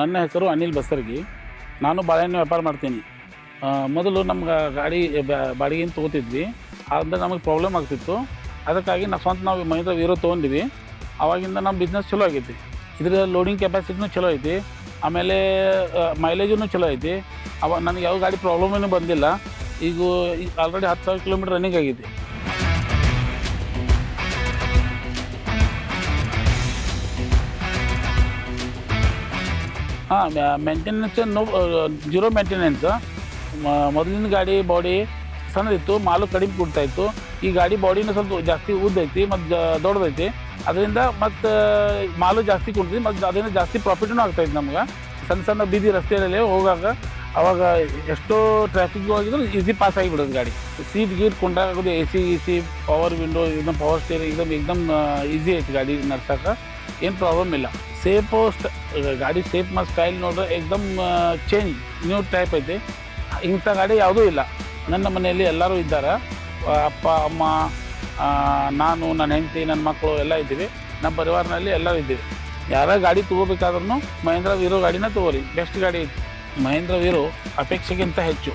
ನನ್ನ ಹೆಸರು ಅನಿಲ್ ಬಸರ್ಗಿ. ನಾನು ಬಾಳೆಹಣ್ಣು ವ್ಯಾಪಾರ ಮಾಡ್ತೀನಿ. ಮೊದಲು ನಮ್ಗೆ ಗಾಡಿ ಬಾಡಿಗೆ ಬಾಡಿಗೆಯಿಂದ ತೊಗೋತಿದ್ವಿ. ಅಂದರೆ ನಮಗೆ ಪ್ರಾಬ್ಲಮ್ ಆಗ್ತಿತ್ತು. ಅದಕ್ಕಾಗಿ ನಾವು ಸ್ವಂತ ನಾವು ಮಹಿಂದ್ರ ವೀರೋ ತೊಗೊಂಡಿವಿ. ಅವಾಗಿಂದ ನಮ್ಮ ಬಿಸ್ನೆಸ್ ಚಲೋ ಆಗೈತಿ. ಇದ್ರ ಲೋಡಿಂಗ್ ಕೆಪಾಸಿಟಿನೂ ಚಲೋ ಐತಿ. ಆಮೇಲೆ ಮೈಲೇಜೂ ಚಲೋ ಐತಿ. ಅವಾಗ ನನಗೆ ಯಾವ ಗಾಡಿ ಪ್ರಾಬ್ಲಮ್ ಏನೂ ಬಂದಿಲ್ಲ. ಈಗ ಆಲ್ರೆಡಿ ಹತ್ತು ಸಾವಿರ ಕಿಲೋಮೀಟ್ರ್ ರನ್ನಿಂಗ್ ಆಗೈತಿ. ಹಾಂ ಮೇಂಟೆನೆನ್ಸ್ ನೋ ಜೀರೋ ಮೇಂಟೆನೆನ್ಸ್ ಮೊದಲಿನ ಗಾಡಿ ಬಾಡಿ ಸಣ್ಣದಿತ್ತು, ಮಾಲು ಕಡಿಮೆ ಕೊಡ್ತಾ ಇತ್ತು. ಈ ಗಾಡಿ ಬಾಡಿನೂ ಸ್ವಲ್ಪ ಜಾಸ್ತಿ ಉದ್ದೈತಿ, ಮತ್ತು ದೊಡ್ಡದೈತಿ. ಅದರಿಂದ ಮತ್ತು, ಮಾಲು ಜಾಸ್ತಿ ಕೊಡ್ತೀವಿ ಮತ್ತು ಅದರಿಂದ ಜಾಸ್ತಿ ಪ್ರಾಫಿಟ್ನೂ ಆಗ್ತಾಯಿತ್ತು ನಮ್ಗೆ. ಸಣ್ಣ ಸಣ್ಣ ಬೀದಿ ರಸ್ತೆಯಲ್ಲಿ ಹೋಗಾಗ ಅವಾಗ ಎಷ್ಟೋ ಟ್ರಾಫಿಕ್ ಹೋಗಿದ್ರು ಈಸಿ ಪಾಸ್ ಆಗಿಬಿಡೋದು ಗಾಡಿ. ಸೀಟ್ ಗೀಟ್ ಕೊಂಡಾಗೋದು A C C power window ಇದನ್ನ ಪವರ್ ಸ್ಟೇರಿಂಗ್ ಇದಮ್ ಈಸಿ ಐತಿ ಗಾಡಿ ನಡ್ಸಕ್ಕೆ ಏನು ಪ್ರಾಬ್ಲಮ್ ಇಲ್ಲ. ಸೇಫು ಸ್ಟ ಗಾಡಿ ಸೇಫ್ ಮತ್ತು ಸ್ಟೈಲ್ ನೋಡಿದ್ರೆ ಎಕ್ದಮ್ ಚೇಂಜ್ ನ್ಯೂ ಟೈಪ್ ಐತಿ. ಇಂಥ ಗಾಡಿ ಯಾವುದೂ ಇಲ್ಲ. ನನ್ನ ಮನೆಯಲ್ಲಿ ಎಲ್ಲರೂ ಇದ್ದಾರೆ. ಅಪ್ಪ, ಅಮ್ಮ ನಾನು, ನನ್ನ ಹೆಂಡತಿ, ನನ್ನ ಮಕ್ಕಳು ಎಲ್ಲ ಇದ್ದೀವಿ. ನಮ್ಮ ಪರಿವಾರನಲ್ಲಿ ಎಲ್ಲರೂ ಇದ್ದೀವಿ. ಯಾರೋ ಗಾಡಿ ತೊಗೋಬೇಕಾದ್ರೂ ಮಹೇಂದ್ರ ವೀರೋ ಗಾಡಿನ ತೊಗೋರಿ. ಬೆಸ್ಟ್ ಗಾಡಿ ಮಹೇಂದ್ರ ವೀರೋ ಅಪೇಕ್ಷೆಗಿಂತ ಹೆಚ್ಚು.